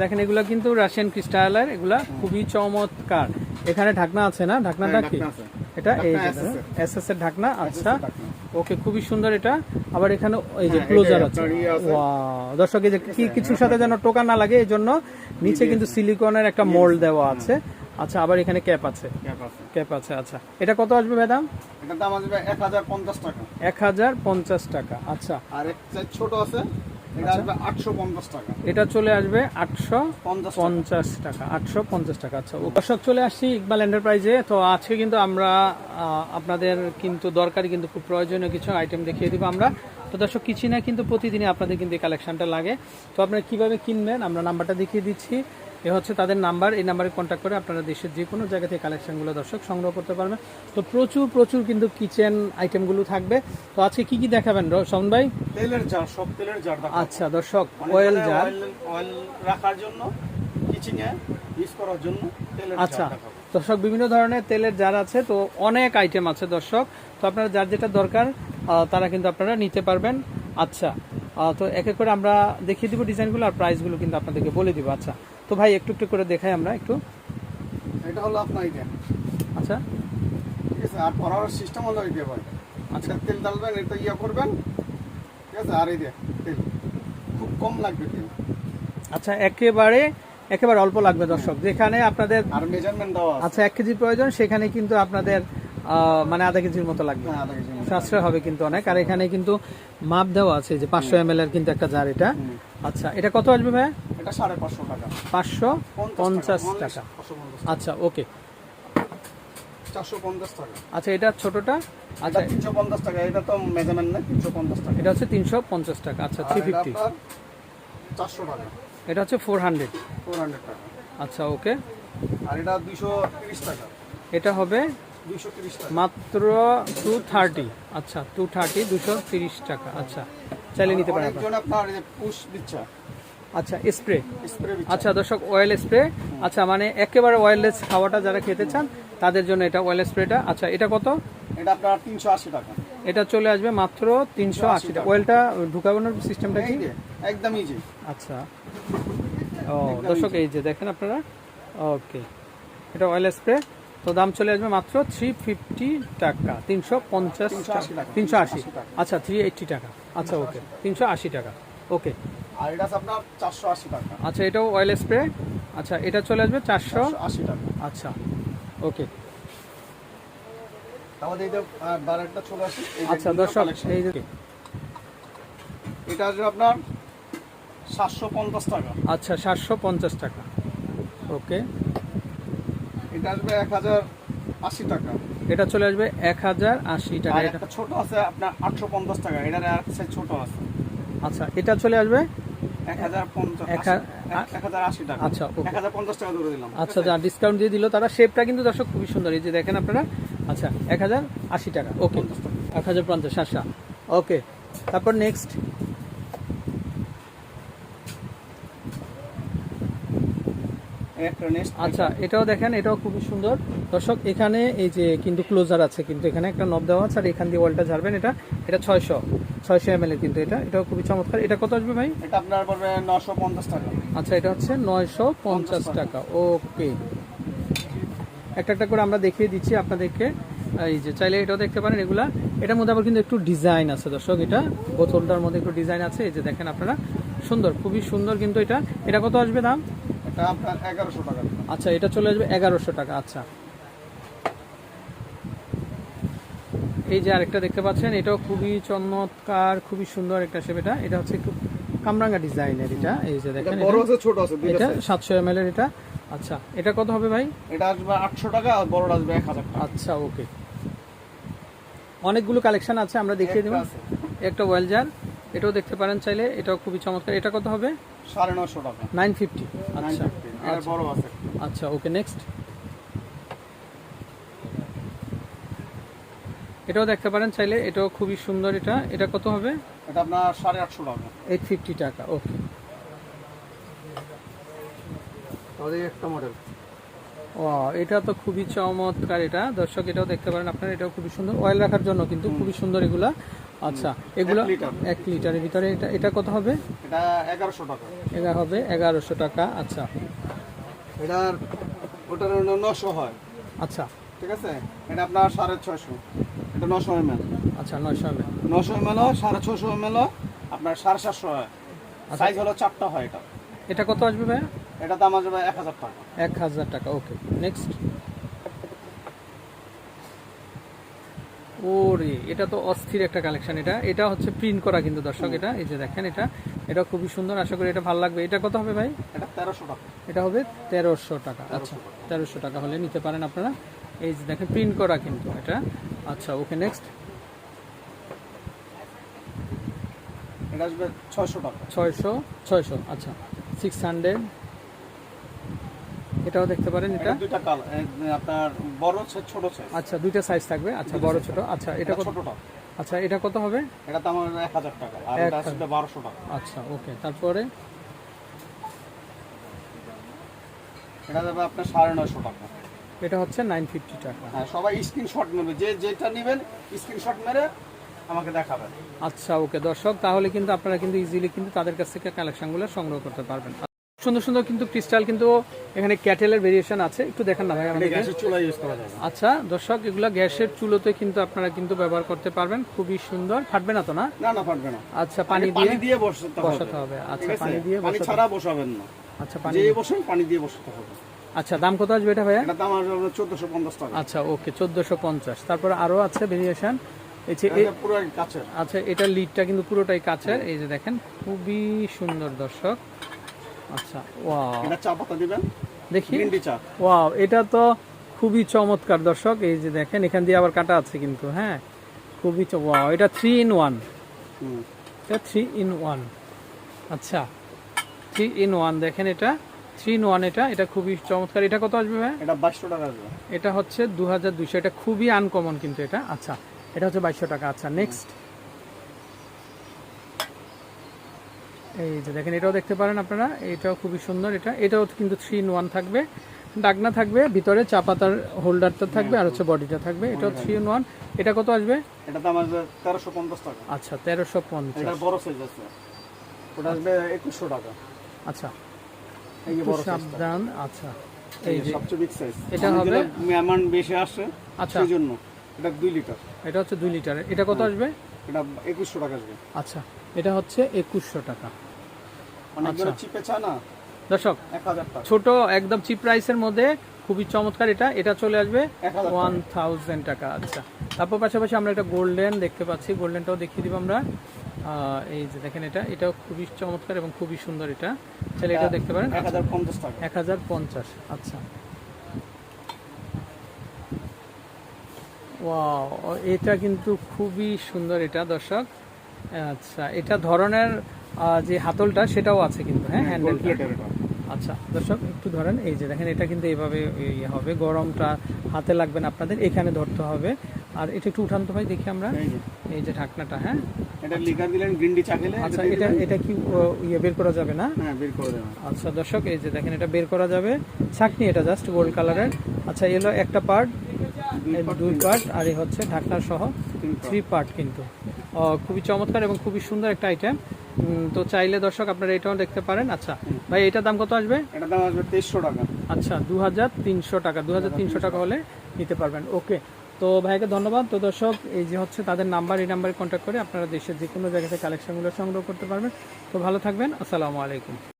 দেখেন এগুলা কিন্তু রাশিয়ান ক্রিস্টালের এগুলা খুবই চমৎকার। এখানে ঢাকনা আছে না? ঢাকনাটা হ্যাঁ, কি। এটা এই এস এস এর। ঢাকনা আচ্ছা। ওকে খুবই সুন্দর এটা। আবার এখানে এই যে হ্যাঁ, ক্লোজার আছে। ইয়ে দর্শক এই যে কি কিছুর সাথে যেন টোকা না লাগে এই জন্য নিচে কিন্তু সিলিকনের একটা মোল্ড দেওয়া আছে। আচ্ছা আবার এখানে ক্যাপ আছে। ক্যাপ আছে। ক্যাপ আছে আচ্ছা। এটা কত আসবে ম্যাডাম এটার দাম আসবে এক হাজার পঞ্চাশ টাকা। এক হাজার পঞ্চাশ টাকা আচ্ছা। আর ছোট আছে। এটা টাকা। এটা চলে আসবে আটশো পঞ্চাশ টাকা। আটশো পঞ্চাশ টাকা। আচ্ছা দর্শক চলে আসছি ইকবাল এন্টারপ্রাইজে। তো আজকে কিন্তু আমরা আপনাদের কিন্তু দরকারি কিন্তু খুব প্রয়োজনীয় কিছু আইটেম দেখিয়ে দিব আমরা। তো দর্শক কিছু না কিন্তু প্রতিদিনই আপনাদের কিন্তু এই কালেকশনটা লাগে। তো আপনারা কীভাবে কিনবেন? আমরা নাম্বারটা দেখিয়ে দিচ্ছি। এ হচ্ছে তাদের নাম্বার। এই নাম্বারে কন্ট্যাক্ট করে আপনারা দেশের যে কোনো জায়গা থেকে কালেকশনগুলো দর্শক সংগ্রহ করতে পারবেন। তো প্রচুর প্রচুর কিন্তু কিচেন আইটেমগুলো থাকবে। তো আজকে কি কি দেখাবেন শোন ভাই? তেলের জার সব তেলের জার। আচ্ছা দর্শক অয়েল জার অয়েল রাখার জন্য কিচেনে ইউজ করার জন্য তেলের আচ্ছা। দর্শক বিভিন্ন ধরনের তেলের জার আছে। তো অনেক আইটেম আছে দর্শক। তো আপনারা যার যেটা দরকার তারা কিন্তু আপনারা নিতে পারবেন। আচ্ছা তো এক এক করে আমরা দেখিয়ে দিব ডিজাইনগুলো আর প্রাইসগুলো কিন্তু আপনাদেরকে বলে দিব। আচ্ছা তো ভাই একটু একটু করে দেখাই আমরা একটু। এটা হলো আপনার এটা আচ্ছা। ঠিক আছে আর পড়ার সিস্টেম হলো এই ভাই। আচ্ছা। তেল ডালবেন এটা ইয়ে করবেন। ঠিক আছে আর এই দিয়ে তেল। খুব কম লাগবে তেল। আচ্ছা একেবারে একেবারে অল্প লাগবে দর্শক। যেখানে আপনাদের আর মেজারমেন্ট দেওয়া আচ্ছা এক কেজি প্রয়োজন সেখানে কিন্তু আপনাদের মানে আধা কেজির মতো লাগবে। হ্যাঁ সাশ্রয় হবে কিন্তু অনেক। আর এখানে কিন্তু মাপ দেওয়া আছে যে পাঁচশো এম এর কিন্তু একটা জার এটা। আচ্ছা এটা কত আসবে ভাই এটা সাড়ে পাঁচশো টাকা। পাঁচশো পঞ্চাশ টাকা। আচ্ছা ওকে। আচ্ছা এটা ছোটটা? আচ্ছা আচ্ছা তিনশো পঞ্চাশ টাকা। এটা তো মেজারমেন্ট না তিনশো পঞ্চাশ টাকা। এটা হচ্ছে তিনশো পঞ্চাশ টাকা। আচ্ছা থ্রি ফিফটি চারশো টাকা। এটা হচ্ছে ফোর হান্ড্রেড ফোর হান্ড্রেড টাকা। আচ্ছা ওকে। আর এটা দুইশো তিরিশ টাকা। এটা হবে মাত্র টু থার্টি আচ্ছা টু থার্টি দুশো তিরিশ টাকা। আচ্ছা চাইলে নিতে পারেন আচ্ছা স্প্রে স্প্রে আচ্ছা দর্শক অয়েল স্প্রে আচ্ছা মানে একেবারে অয়েললেস খাওয়াটা যারা খেতে চান তাদের জন্য এটা অয়েল স্প্রেটা আচ্ছা এটা কত? এটা আপনার তিনশো আশি টাকা। এটা চলে আসবে মাত্র তিনশো আশি টাকা। অয়েলটা ঢুকানোর সিস্টেমটা কি? এই যে, একদম ইজি আচ্ছা। ও দর্শক এই যে দেখেন আপনারা। ওকে। এটা অয়েল স্প্রে তো দাম চলে আসবে মাত্র থ্রি ফিফটি টাকা তিনশো পঞ্চাশ 380 টাকা। তিনশো আশি। আচ্ছা থ্রি এইটটি টাকা। আচ্ছা ওকে তিনশো আশি টাকা ওকে আর এটা আপনার চারশো আশি টাকা। আচ্ছা এটাও অয়েল স্প্রে আচ্ছা এটা চলে আসবে চারশো। আশি টাকা। আচ্ছা ওকে চলে আসি আচ্ছা দর্শক এই যে এটা আসবে আপনার সাতশো পঞ্চাশ টাকা। আচ্ছা সাতশো পঞ্চাশ টাকা ওকে এটা আসবে এক হাজার আশি টাকা। এটা চলে আসবে এক হাজার আশি টাকা। এটা ছোট আছে আপনার আটশো পঞ্চাশ টাকা এটার আর ছোট আছে। আচ্ছা এটা চলে আসবে? আচ্ছা, আচ্ছা যা ডিসকাউন্ট দিয়ে দিল তারা শেপটা কিন্তু দর্শক খুবই সুন্দর। এই যে দেখেন আপনারা আচ্ছা এক হাজার আশি টাকা ওকে। এক হাজার পঞ্চাশ আচ্ছা ওকে। তারপর নেক্সট এই একটা নেক্সট আচ্ছা এটাও দেখেন এটাও খুবই সুন্দর। দর্শক এখানে এই যে কিন্তু ক্লোজার আছে কিন্তু এখানে একটা নব দেওয়া আছে আর এখান দিয়ে ওয়ালটা ঝাড়বেন এটা এটা ছয়শো ছয়শো এম কিন্তু এটা এটাও খুবই চমৎকার। এটা কত আসবে ভাই? এটা আপনার পড়বে নশো পঞ্চাশ টাকা। আচ্ছা এটা হচ্ছে নয়শো পঞ্চাশ টাকা। ওকে। একটা একটা করে আমরা দেখিয়ে দিচ্ছি আপনাদেরকে। এই যে চাইলে এটাও দেখতে পারেন এগুলা। এটার মধ্যে আবার কিন্তু একটু ডিজাইন আছে দর্শক এটা বোতলটার মধ্যে একটু ডিজাইন আছে। এই যে দেখেন আপনারা সুন্দর খুবই সুন্দর কিন্তু এটা। এটা কত আসবে দাম? এটা আপনার এগারোশো টাকা আচ্ছা এটা চলে আসবে এগারোশো টাকা আচ্ছা। এই যে আরেকটা দেখতে পাচ্ছেন এটাও খুবই চমৎকার খুবই সুন্দর একটা শেপ এটা। এটা হচ্ছে একটু কামরাঙ্গা ডিজাইনের এটা এই যে দেখেন বড় আছে ছোট আছে এটা size। সাতশো এম এর এটা। আচ্ছা এটা কত হবে ভাই? এটা আসবে আটশো টাকা আর বড়টা আসবে এক হাজার টাকা। আচ্ছা ওকে। অনেকগুলো কালেকশন আছে আমরা দেখিয়ে দেবো। একটা আছে, একটা ওয়েল জার এটাও দেখতে পারেন চাইলে এটাও খুবই চমৎকার। এটা কত হবে? সাড়ে নশো টাকা। Nine fifty. আচ্ছা। বড় আছে। আচ্ছা ওকে নেক্সট এটাও দেখতে পারেন চাইলে এটাও খুবই সুন্দর এটা। এটা কত হবে? এটা আপনার সাড়ে আটশো টাকা। এইট ফিফটি টাকা ওকে। একটা মডেল ও এটা তো খুবই চমৎকার এটা। দর্শক এটাও দেখতে পারেন আপনারা এটাও খুবই সুন্দর। অয়েল রাখার জন্য কিন্তু খুবই সুন্দর এগুলা। আচ্ছা এগুলো এক লিটারের ভিতরে এটা এটা কত হবে? এটা এগারোশো টাকা। এটা হবে এগারোশো টাকা আচ্ছা। এটার ওটার নশো হয়। আচ্ছা। ঠিক আছে? এটা আপনার সাড়ে ছয়শো। এটা নশো এম এল আচ্ছা নয়শো হবে নশো এম এল সাড়ে ছশো এম এল আপনার সাড়ে সাতশো হয়। সাইজ হলো চারটা হয় এটা। এটা কত আসবে ভাইয়া? এটা দাম আসবে এক হাজার টাকা। এক হাজার টাকা ওকে। নেক্সট ওরে এটা তো অস্থির একটা কালেকশন এটা। এটা হচ্ছে প্রিন্ট করা কিন্তু দর্শক এটা। এই যে দেখেন এটা। এটা খুবই সুন্দর আশা করি এটা ভালো লাগবে। এটা কত হবে ভাই? এটা তেরোশো টাকা। এটা হবে তেরোশো টাকা। আচ্ছা তেরোশো টাকা হলে নিতে পারেন আপনারা। এই যে দেখেন প্রিন্ট করা কিন্তু এটা। আচ্ছা ওকে নেক্সট এটা আসবে ছয়শো টাকা। ছয়শো ছয়শো আচ্ছা। সিক্স হান্ড্রেড এটাও দেখতে পারেন এটা? দুইটা কাল আপনার বড় সাইজ ছোট সাইজ আচ্ছা দুইটা সাইজ থাকবে? আচ্ছা বড় ছোট? আচ্ছা এটা ছোটটা। আচ্ছা এটা কত হবে? এটা আসবে এক হাজার টাকা আর এটা আসবে বারোশো টাকা। আচ্ছা ওকে তারপরে? এটা যাবে আপনার সাড়ে নয়শো টাকা। এটা হচ্ছে নাইন ফিফটি টাকা। হ্যাঁ সবাই স্ক্রিনশট নেবে। যে যেটা নেবেন স্ক্রিনশট মেরে আমাকে দেখাবেন। আচ্ছা ওকে দর্শক তাহলে কিন্তু আপনারা কিন্তু ইজিলি কিন্তু তাদের কাছ থেকে কালেকশনগুলো সংগ্রহ করতে পারবেন। সুন্দর সুন্দর কিন্তু ক্রিস্টাল কিন্তু এখানে ক্যাটেলের ভেরিয়েশন আছে। একটু দেখেন না ভাই আচ্ছা দর্শক এগুলো গ্যাসের চুলোতে কিন্তু আপনারা কিন্তু ব্যবহার করতে পারবেন। খুবই সুন্দর। ফাটবে না তো না? না না আচ্ছা পানি দিয়ে দিয়ে বসাতে হবে। আচ্ছা পানি দিয়ে পানি ছাড়া বসাবেন না। আচ্ছা পানি যে বসেন পানি দিয়ে বসাতে হবে। আচ্ছা দাম কত আসবে এটা ভাইয়া? দাম আসবে চোদ্দশো পঞ্চাশ টাকা। আচ্ছা ওকে চোদ্দোশো পঞ্চাশ। তারপরে আরও আছে ভেরিয়েশন আচ্ছা এটা লিডটা কিন্তু পুরোটাই কাছের এই যে দেখেন খুবই সুন্দর দর্শক। আচ্ছা ওয়াও এটা চা পাতা দিবেন? দেখি। গ্রিন চা। ওয়াও এটা তো খুবই চমৎকার দর্শক এই যে দেখেন এখান দিয়ে আবার কাটা আছে কিন্তু হ্যাঁ? খুবই ওয়াও এটা থ্রি ইন ওয়ান। এটা থ্রি ইন ওয়ান আচ্ছা থ্রি ইন ওয়ান দেখেন এটা। থ্রি ইন ওয়ান এটা এটা খুবই চমৎকার। এটা কত আসবে ভাই? এটা বাইশশো টাকা আসবে। এটা হচ্ছে দু হাজার দুইশো এটা খুবই আনকমন কিন্তু এটা। আচ্ছা এটা হচ্ছে বাইশশো টাকা। আচ্ছা নেক্সট এই যে দেখেন এটাও দেখতে পারেন আপনারা এটাও খুবই সুন্দর এটা। এটাও কিন্তু থ্রি ইন ওয়ান থাকবে। ডাকনা থাকবে ভিতরে চা পাতার হোল্ডারটা থাকবে আর হচ্ছে বডিটা থাকবে। এটাও থ্রি ইন ওয়ান এটা কত আসবে? এটা দাম আসবে তেরোশো পঞ্চাশ টাকা। আচ্ছা তেরোশো পঞ্চাশ। এটা বড় সাইজ আছে। ওটা আসবে একুশশো টাকা। আচ্ছা। এই যে বড় সাবধান আচ্ছা। এই এই যে সবচেয়ে বিগ সাইজ এটা হবে? মেহমান বেশি আসে আচ্ছা। সেই জন্য। এটা দুই লিটার এটা হচ্ছে দুই লিটারের এটা কত আসবে? এটা একুশশো টাকা আসবে। আচ্ছা। এটা হচ্ছে একুশশো টাকা। অনেকগুলো আচ্ছা। চিপে চা না দর্শক ছোট একদম চিপ প্রাইসের মধ্যে খুবই চমৎকার এটা এটা চলে আসবে ওয়ান থাউজেন্ড টাকা। আচ্ছা তারপর পাশাপাশি আমরা একটা গোল্ডেন দেখতে পাচ্ছি গোল্ডেনটাও দেখিয়ে দিব আমরা। এই যে দেখেন এটা এটাও খুবই চমৎকার এবং খুবই সুন্দর এটা। চাইলে এটা দেখতে পারেন। এক হাজার পঞ্চাশ আচ্ছা। ওয়াও এটা কিন্তু খুবই সুন্দর এটা দর্শক। আচ্ছা এটা ধরনের যে হাতলটা সেটাও আছে কিন্তু হ্যাঁ হ্যান্ডেল আচ্ছা দর্শক একটু ধরেন এই যে দেখেন এটা কিন্তু এইভাবে ইয়ে হবে গরমটা হাতে লাগবে না আপনাদের এখানে ধরতে হবে। আর এটা একটু উঠান তো ভাই দেখি আমরা। এই যে। ঢাকনাটা হ্যাঁ। এটা লিকার দিলেন গ্রিন টি চা খেলে আচ্ছা এটা এটা কি ইয়ে বের করা যাবে না? হ্যাঁ বের করে দেবেন আচ্ছা দর্শক এই যে দেখেন এটা বের করা যাবে। ছাকনি এটা জাস্ট গোল্ড কালারের আচ্ছা এলো একটা পার্ট দুই পার্ট আর এই হচ্ছে ঢাকনা সহ থ্রি পার্ট কিন্তু। খুবই চমৎকার এবং খুবই সুন্দর একটা আইটেম তো চাইলে দর্শক আপনারা এটাও দেখতে পারেন। আচ্ছা ভাই এটার দাম কত আসবে? এটা দাম আসবে তেইশশো টাকা। আচ্ছা দু হাজার তিনশো টাকা দু হাজার তিনশো টাকা হলে নিতে পারবেন। ওকে তো ভাইকে ধন্যবাদ। তো দর্শক এই যে হচ্ছে তাদের নাম্বার এই নাম্বারে কন্ট্যাক্ট করে আপনারা দেশের যে কোনো জায়গা থেকে কালেকশনগুলো সংগ্রহ করতে পারবেন। তো ভালো থাকবেন আসসালামু আলাইকুম।